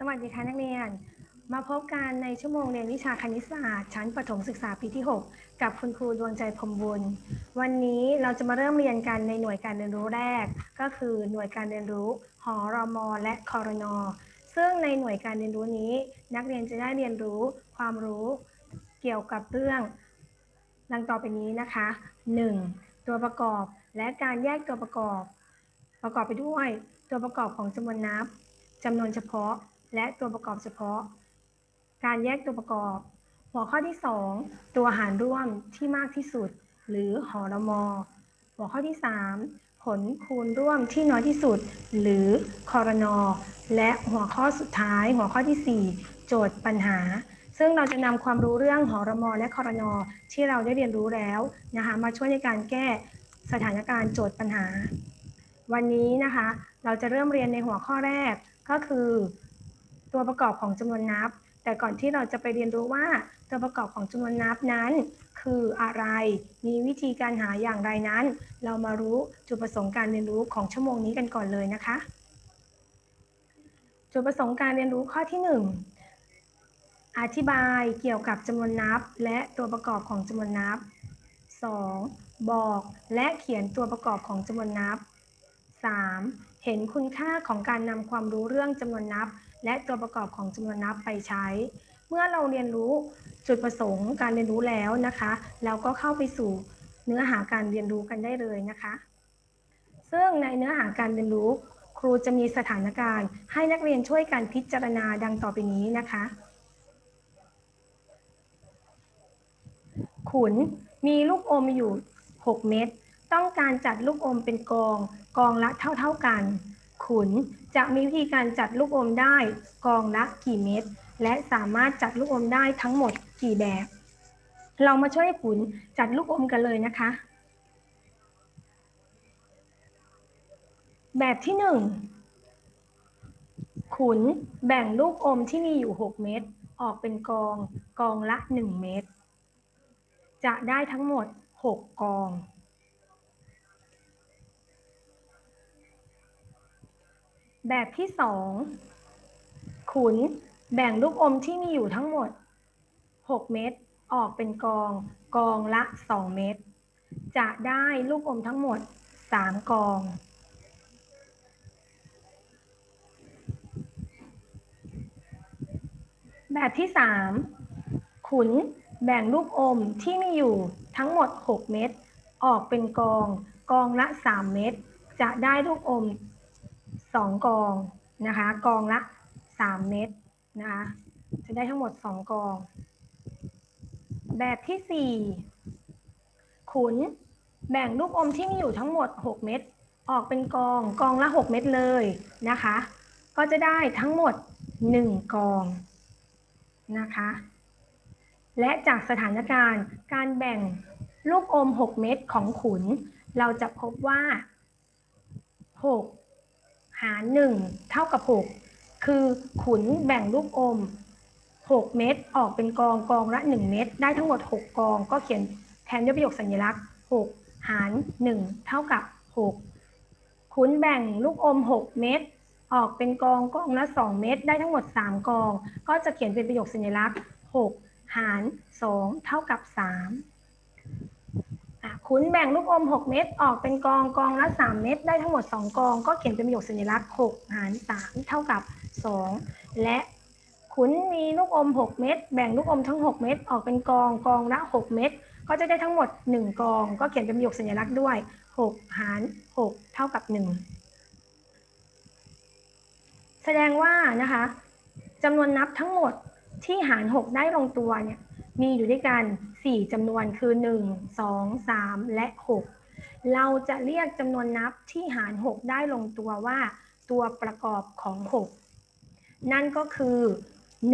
สวัสดีค่ะนักเรียน มาพบกันในชั่วโมงเรียนวิชาคณิตศาสตร์ ชั้นประถมศึกษาปีที่ 6 กับคุณครูดวงใจพรมบุญ วันนี้เราจะมาเริ่มเรียนกันในหน่วยการเรียนรู้แรก ก็คือหน่วยการเรียนรู้หอรอมและคอรนอซึ่งในหน่วยการเรียนรู้นี้ นักเรียนจะได้เรียนรู้ความรู้เกี่ยวกับเรื่องดังต่อไปนี้นะคะ 1. ตัวประกอบและการแยกตัวประกอบ ประกอบไปด้วย ตัวประกอบของจำนวนนับจำนวนเฉพาะ และตัวประกอบเฉพาะ การแยกตัวประกอบ หัวข้อที่ 2 ตัวหารร่วมที่มากที่สุด หรือหอรมอหัวข้อที่ 3 ผลคูณร่วมที่น้อยที่สุด หรือคอรนอและหัวข้อสุดท้าย หัวข้อทีสี่ 4 โจทย์ปัญหา ซึ่งเราจะนำความรู้เรื่องหอรมอและคอรนอที่เราได้เรียนรู้แล้วนะคะมาช่วยในการแก้สถานการณ์โจทย์ปัญหา วันนี้นะคะ เราจะเริ่มเรียนในหัวข้อแรกก็คือ ตัวประกอบของจำนวนนับ แต่ก่อนที่เราจะไปเรียนรู้ว่าตัวประกอบของจำนวนนับนั้น คืออะไร มีวิธีการหาอย่างไรนั้น เรามารู้จุดประสงค์การเรียนรู้ของชั่วโมงนี้กันก่อนเลยนะคะ จุดประสงค์การเรียนรู้ข้อที่ 1 อธิบายเกี่ยวกับจำนวนนับ และตัวประกอบของจำนวนนับ 2. บอกและเขียนตัวประกอบของจำนวนนับ 3. เห็นคุณค่าของการนำความรู้เรื่องจำนวนนับ และตัวประกอบของจำนวนนับไปใช้ เมื่อเราเรียนรู้จุดประสงค์การเรียนรู้แล้วนะคะ เราก็เข้าไปสู่เนื้อหาการเรียนรู้กันได้เลยนะคะ ซึ่งในเนื้อหาการเรียนรู้ครูจะมีสถานการณ์ ให้นักเรียนช่วยกันพิจารณาดังต่อไปนี้นะคะ ขุนมีลูกอมอยู่ 6 เม็ด ต้องการจัดลูกอมเป็นกอง กองละเท่า ๆกัน ขุน จะมีวิธีการจัดลูกอมได้กองละกี่เม็ด และสามารถจัดลูกอมได้ทั้งหมดกี่แบบ เรามาช่วยขุนจัดลูกอมกันเลยนะคะ แบบที่1ขุนแบ่งลูกอมที่มีอยู่ 6 เม็ดออกเป็นกอง กองละ 1 เม็ดจะได้ทั้งหมด 6 กอง แบบที่2ขุนแบ่งลูกอมที่มีอยู่ทั้งหมด 6 เม็ดออกเป็นกอง กองละ 2 เม็ดจะได้ลูกอมทั้งหมด 3 กอง แบบที่ 3 ขุนแบ่งลูกอมที่มีอยู่ทั้งหมด 6 เม็ดออกเป็นกอง กองละ 3 เม็ดจะได้ลูกอม 2กองนะคะ กองละ3เม็ดนะคะจะได้ทั้งหมด2กอง แบบที่4ขุนแบ่งลูกอมที่มีอยู่ทั้งหมด 6 เม็ดออกเป็นกองกองละ 6 เม็ดเลยนะคะ ก็จะได้ทั้งหมด 1 กองนะคะ และจากสถานการณ์การแบ่งลูกอม 6 เม็ดของขุน เราจะพบว่า 6 หาร 1 เท่ากับ 6 คือขุนแบ่งลูกอม 6 เม็ดออกเป็นกองกองละ 1 เม็ดได้ทั้งหมด 6 กอง ก็เขียนแทนด้วยประโยคสัญลักษณ์ 6 หาร 1 เท่ากับ 6 ขุนแบ่งลูกอม 6 เม็ดออกเป็นกองกองละ 2 เม็ดได้ทั้งหมด 3 กอง ก็จะเขียนเป็นประโยคสัญลักษณ์ 6 หาร 2 เท่ากับ 3 ขุนแบ่งลูกอม 6 เม็ดออกเป็นกองกองละ 3 เม็ดได้ทั้งหมด 2 กอง ก็เขียนเป็นประโยคสัญลักษณ์ 6 หาร 3 เท่ากับ 2 และขุนมีลูกอม 6 เม็ดแบ่งลูกอมทั้ง 6 เม็ดออกเป็นกองกองละ 6 เม็ดก็จะได้ทั้งหมด 1 กอง ก็เขียนเป็นประโยคสัญลักษณ์ด้วย 6 หาร 6 เท่ากับ 1 แสดงว่านะคะจำนวนนับทั้งหมดที่หาร 6 ได้ลงตัวเนี่ย มีอยู่ด้วยกัน 4จำนวนคือ 1 2 3 และ 6 เราจะเรียกจำนวนนับที่หาร 6 ได้ลงตัวว่า ตัวประกอบของ 6 นั่นก็คือ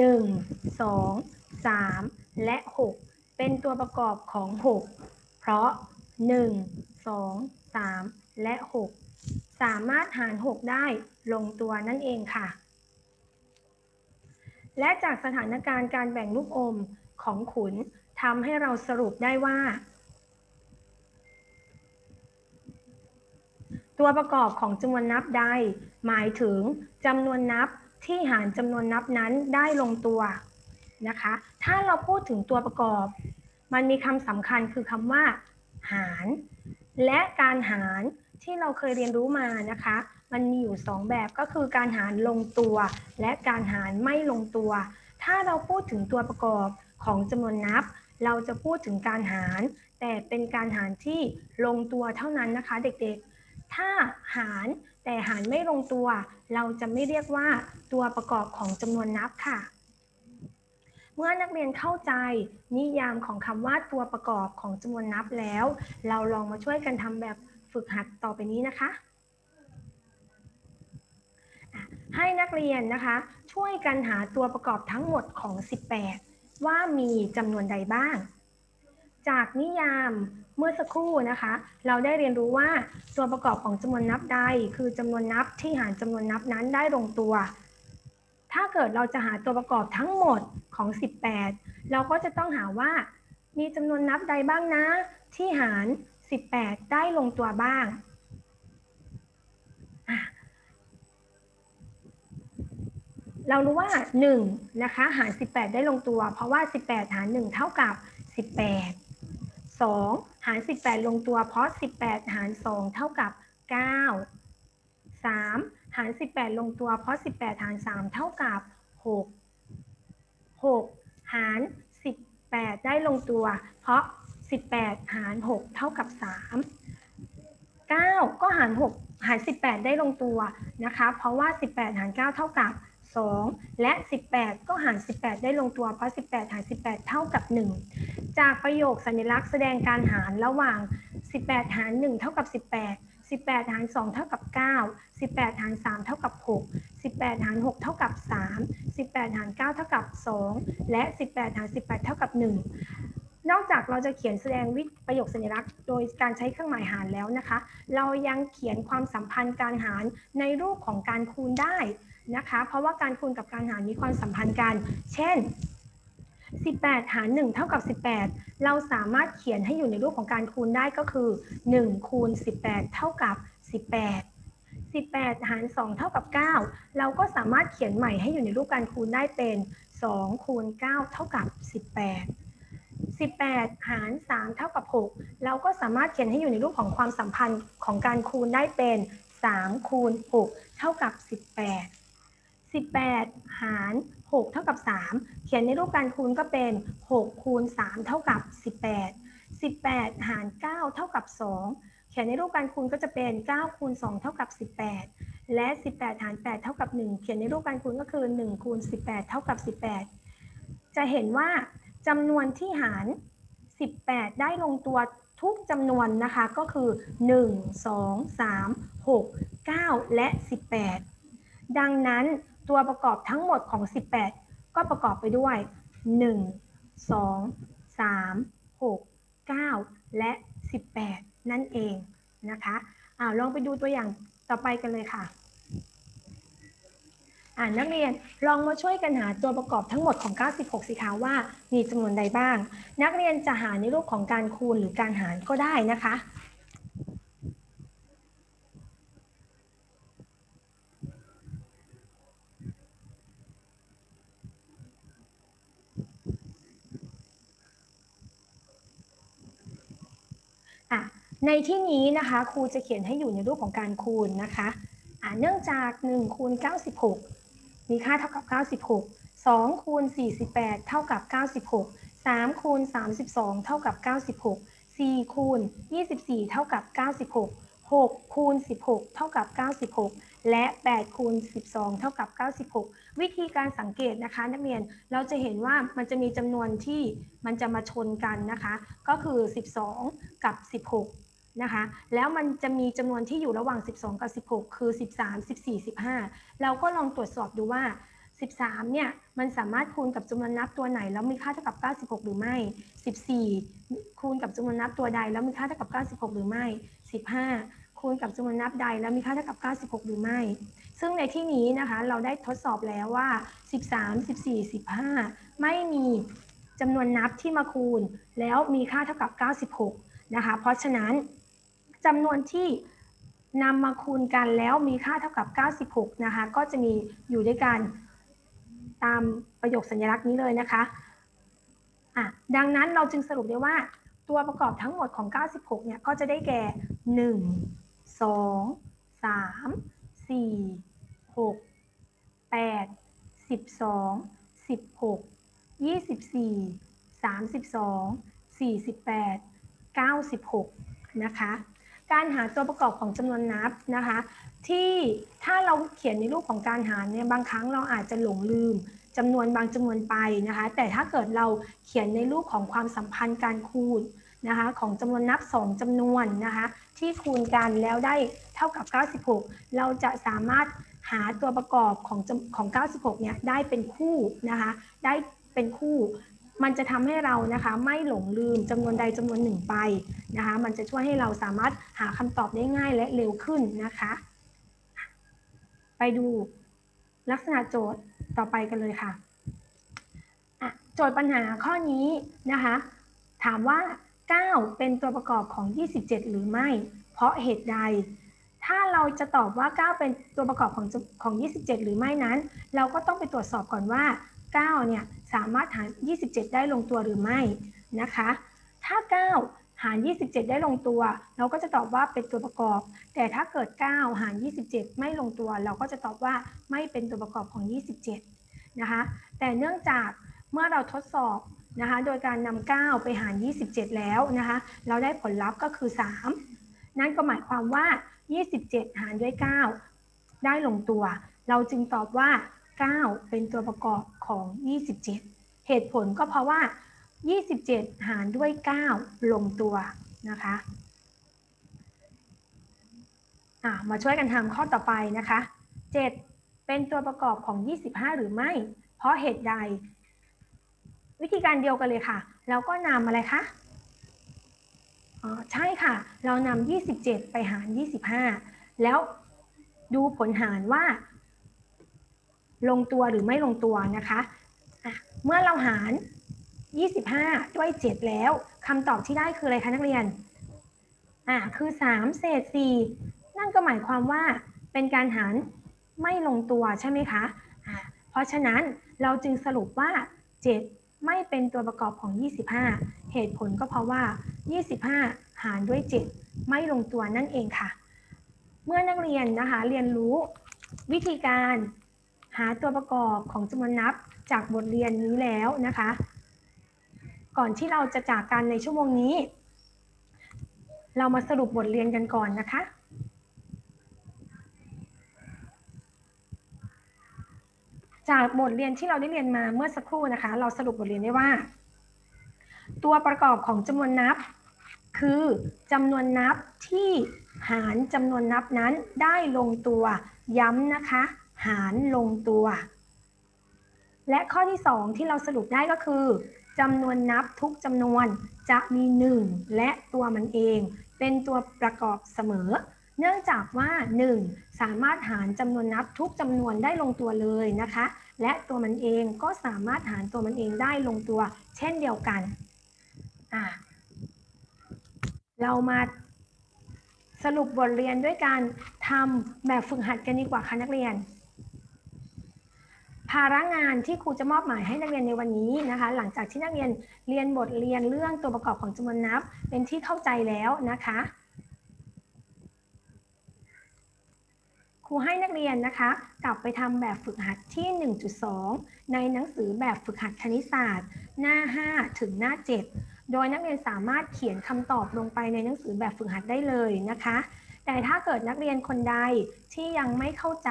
1 2 3 และ 6 เป็นตัวประกอบของ 6 เพราะ 1 2 3 และ 6 สามารถหาร 6 ได้ลงตัวนั่นเองค่ะ และจากสถานการณ์การแบ่งลูกอม ของขุนทำให้เราสรุปได้ว่า ตัวประกอบของจำนวนนับใด หมายถึงจำนวนนับที่หารจำนวนนับนั้นได้ลงตัวนะคะ ถ้าเราพูดถึงตัวประกอบ มันมีคำสำคัญคือคำว่า หาร และการหารที่เราเคยเรียนรู้มานะคะ มันมีอยู่ 2 แบบก็คือการหารลงตัว และการหารไม่ลงตัว ถ้าเราพูดถึงตัวประกอบ ของจำนวนนับ เราจะพูดถึงการหาร แต่เป็นการหารที่ลงตัวเท่านั้นนะคะเด็กๆ ถ้าหารแต่หารไม่ลงตัว เราจะไม่เรียกว่าตัวประกอบของจำนวนนับค่ะ เมื่อนักเรียนเข้าใจ นิยามของคำว่าตัวประกอบของจำนวนนับแล้ว เราลองมาช่วยกันทำแบบฝึกหัดต่อไปนี้นะคะให้นักเรียนนะคะ ช่วยกันหาตัวประกอบทั้งหมดของ 18 ว่ามีจำนวนใดบ้าง จากนิยามเมื่อสักครู่นะคะ เราได้เรียนรู้ว่าตัวประกอบของจำนวนนับใด คือจำนวนนับที่หารจำนวนนับนั้นได้ลงตัว ถ้าเกิดเราจะหาตัวประกอบทั้งหมดของ 18 เราก็จะต้องหาว่า มีจำนวนนับใดบ้างนะ ที่หาร 18 ได้ลงตัวบ้างอะ เรารู้ว่า1นะคะหาร 18 ได้ลงตัว เพราะว่า 18 หาร 1 เท่ากับ 18 2 หาร 18 ลงตัว เพราะ 18 หาร 2 เท่ากับ 9 3 หาร 18 ลงตัว เพราะ 18 หาร 3 เท่ากับ 6 6 หาร 18 ได้ลงตัว เพราะ 18 หาร 6 เท่ากับ 3 9 ก็หาร 6 หาร 18 ได้ลงตัวนะคะ เพราะว่า 18 หาร 9 เท่ากับ 2 และ 18 ก็หาร 18 ได้ลงตัวเพราะ 18 หาร 18 เท่ากับ 1 จากประโยคสัญลักษณ์แสดงการหารระหว่าง 18 หาร 1 เท่ากับ 18 18 หาร 2 เท่ากับ 9 18 หาร 3 เท่ากับ 6 18 หาร 6 เท่ากับ 3 18 หาร 9 เท่ากับ 2 และ 18 หาร 18 เท่ากับ 1 นอกจากเราจะเขียนแสดงวิประโยคสัญลักษณ์ โดยการใช้เครื่องหมายหารแล้วนะคะ เรายังเขียนความสัมพันธ์การหารในรูปของการคูณได้ นะคะ เพราะว่าการคูณกับการหารมีความสัมพันธ์กัน เช่น 18 หาร 1 เท่ากับ 18 เราสามารถเขียนให้อยู่ในรูปของการคูณได้ก็คือ 1 คูณ 18 เท่ากับ 18 18 หาร 2 เท่ากับ 9 เราก็สามารถเขียนใหม่ให้อยู่ในรูปการคูณได้เป็น 2 คูณ 9 เท่ากับ 18 18 หาร 3 เท่ากับ 6 เราก็สามารถเขียนให้อยู่ในรูปของความสัมพันธ์ของการคูณได้เป็น 3 คูณ 6 เท่ากับ 18 18 หาร 6 เท่ากับ 3 เขียนในรูปการคูณก็เป็น 6 คูณ 3 เท่ากับ 18 18 หาร 9 เท่ากับ 2 เขียนในรูปการคูณก็จะเป็น 9 คูณ 2 เท่ากับ 18 และ 18 หาร 8 เท่ากับ 1 เขียนในรูปการคูณก็คือ 1 คูณ 18 เท่ากับ 18 จะเห็นว่าจำนวนที่หาร 18 ได้ลงตัวทุกจำนวนนะคะ ก็คือ 1 2 3 6 9 และ 18 ดังนั้น ตัวประกอบทั้งหมดของ 18 ก็ประกอบไปด้วย 1 2 3 6 9 และ 18 นั่นเองนะคะอ่าลองไปดูตัวอย่างต่อไปกันเลยค่ะอ่านักเรียนลองมาช่วยกันหาตัวประกอบทั้งหมดของ 96 สิคะว่ามีจำนวนใดบ้าง นักเรียนจะหาในรูปของการคูณหรือการหารก็ได้นะคะ อะในที่นี้นะคะครูจะเขียนให้อยู่ในรูปของการคูณนะคะอะเนื่องจาก1คูณ96 มีค่าเท่ากับ 96 2คูณ48 เท่ากับ 96 3คูณ32 เท่ากับ 96 4คูณ24 เท่ากับ 96 6คูณ16 เท่ากับ 96 และ8คูณ12 เท่ากับ 96 วิธีการสังเกตนะคะนักเรียนเราจะเห็นว่ามันจะมีจำนวนที่มันจะมาชนกันนะคะ ก็คือ 12 กับ 16 นะคะ แล้วมันจะมีจำนวนที่อยู่ระหว่าง 12 กับ 16 คือ 13 14 15 เราก็ลองตรวจสอบดูว่า 13 เนี่ย มันสามารถคูณกับจำนวนนับตัวไหน แล้วมีค่าเท่ากับ 96 หรือไม่ 14 คูณกับจำนวนนับตัวใด แล้วมีค่าเท่ากับ 96 หรือไม่ 15 คูณกับจำนวนนับใดแล้วมีค่าเท่ากับ 96 หรือไม่ ซึ่งในที่นี้นะคะเราได้ทดสอบแล้วว่า 13 14 15 ไม่มีจำนวนนับที่มาคูณ แล้วมีค่าเท่ากับ 96 นะคะ เพราะฉะนั้นจำนวนที่นำมาคูณกันแล้วมีค่าเท่ากับ 96 นะคะ ก็จะมีอยู่ด้วยกันตามประโยคสัญลักษณ์นี้เลยนะคะอะดังนั้นเราจึงสรุปได้ว่าตัวประกอบทั้งหมดของ 96 เนี่ย ก็จะได้แก่ 1 2 3 4 6 8 12 16 24 32 48 96นะคะการหาตัวประกอบของจำนวนนับนะคะ ที่ถ้าเราเขียนในรูปของการหารเนี่ยบางครั้งเราอาจจะหลงลืมจำนวนบางจำนวนไปนะคะ แต่ถ้าเกิดเราเขียนในรูปของความสัมพันธ์การคูณ นะคะของจำนวนนับ 2จำนวนนะคะที่คูณกันแล้วได้เท่ากับ 96 เราจะสามารถหาตัวประกอบของของ 96 เนี่ยได้เป็นคู่นะคะได้เป็นคู่ มันจะทำให้เรานะคะไม่หลงลืมจำนวนใดจำนวนหนึ่งไปนะคะมันจะช่วยให้เราสามารถหาคำตอบได้ง่ายและเร็วขึ้นนะคะ ไปดูลักษณะโจทย์ต่อไปกันเลยค่ะอะโจทย์ปัญหาข้อนี้นะคะ ถามว่า 9 เป็นตัวประกอบของ 27 หรือไม่ เพราะเหตุใด ถ้าเราจะตอบว่า 9 เป็นตัวประกอบของของ 27 หรือไม่นั้น เราก็ต้องไปตรวจสอบก่อนว่า 9 เนี่ยสามารถหาร 27 ได้ลงตัวหรือไม่นะคะ ถ้า 9 หาร 27 ได้ลงตัว เราก็จะตอบว่าเป็นตัวประกอบ แต่ถ้าเกิด 9 หาร 27 ไม่ลงตัว เราก็จะตอบว่าไม่เป็นตัวประกอบของ 27 นะคะ แต่เนื่องจากเมื่อเราทดสอบ นะคะ โดยการนำ9ไปหาร 27 แล้วนะคะ เราได้ผลลัพธ์ก็คือ 3 นั่นก็หมายความว่า 27 หารด้วย 9 ได้ลงตัว เราจึงตอบว่า 9 เป็นตัวประกอบของ 27 เหตุผลก็เพราะว่า 27 หารด้วย 9 ลงตัวนะคะะมาช่วยกันทำข้อต่อไปนะคะ 7 เป็นตัวประกอบของ 25 หรือไม่ เพราะเหตุใด วิธีการเดียวกันเลยค่ะเราก็นำอะไรคะอ๋อใช่ค่ะ เรานำ27 ไปหาร 25 แล้วดูผลหารว่า ลงตัวหรือไม่ลงตัวนะคะะเมื่อเราหาร 25 ด้วย 7 แล้วคำตอบที่ได้คืออะไรคะนักเรียนอ่าคือ 3 เศษ 4 นั่นก็หมายความว่าเป็นการหารไม่ลงตัวใช่ไหมคะอ่าเพราะฉะนั้นเราจึงสรุปว่า 7 ไม่เป็นตัวประกอบของ 25 เหตุผลก็เพราะว่า 25 หารด้วย 7 ไม่ลงตัวนั่นเองค่ะ เมื่อนักเรียนนะคะเรียนรู้วิธีการหาตัวประกอบของจำนวนนับจากบทเรียนนี้แล้วนะคะ ก่อนที่เราจะจากกันในชั่วโมงนี้ เรามาสรุปบทเรียนกันก่อนนะคะ จากบทเรียนที่เราได้เรียนมาเมื่อสักครู่นะคะ เราสรุปบทเรียนได้ว่า ตัวประกอบของจำนวนนับ คือจำนวนนับที่หารจำนวนนับนั้นได้ลงตัว ย้ำนะคะ หารลงตัว และข้อที่ 2 ที่เราสรุปได้ก็คือจำนวนนับทุกจำนวนจะมี 1 และตัวมันเอง เป็นตัวประกอบเสมอ เนื่องจากว่า 1 สามารถหารจำนวนนับทุกจำนวนได้ลงตัวเลยนะคะ และตัวมันเองก็สามารถหารตัวมันเองได้ลงตัว เช่นเดียวกันอ่าเรามาสรุปบทเรียนด้วยการทำแบบฝึกหัดกันดีกว่าค่ะนักเรียน ภาระงานที่ครูจะมอบหมายให้นักเรียนในวันนี้นะคะ หลังจากที่นักเรียนเรียนบทเรียนเรื่องตัวประกอบของจำนวนนับ เป็นที่เข้าใจแล้วนะคะ รูให้นักเรียนนะคะ กลับไปทำแบบฝึกหัดที่ 1.2 ในหนังสือแบบฝึกหัดคณิตศาสตร์ หน้า 5 ถึงหน้า 7 โดยนักเรียนสามารถเขียนคำตอบลงไปในหนังสือแบบฝึกหัดได้เลยนะคะ แต่ถ้าเกิดนักเรียนคนใดที่ยังไม่เข้าใจ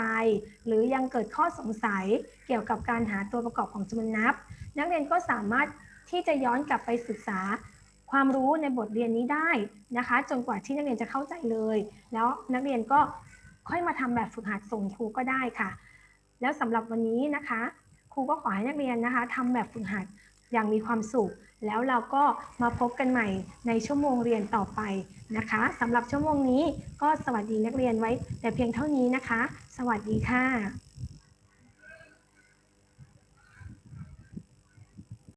หรือยังเกิดข้อสงสัยเกี่ยวกับการหาตัวประกอบของจำนวนนับ นักเรียนก็สามารถที่จะย้อนกลับไปศึกษาความรู้ในบทเรียนนี้ได้นะคะ จนกว่าที่นักเรียนจะเข้าใจเลย แล้วนักเรียนก็ ค่อยมาทำแบบฝึกหัดส่งครูก็ได้ค่ะ แล้วสำหรับวันนี้นะคะ ครูก็ขอให้นักเรียนนะคะทำแบบฝึกหัดอย่างมีความสุข แล้วเราก็มาพบกันใหม่ในชั่วโมงเรียนต่อไปนะคะสำหรับชั่วโมงนี้ก็สวัสดีนักเรียนไว้แต่เพียงเท่านี้นะคะ สวัสดีค่ะ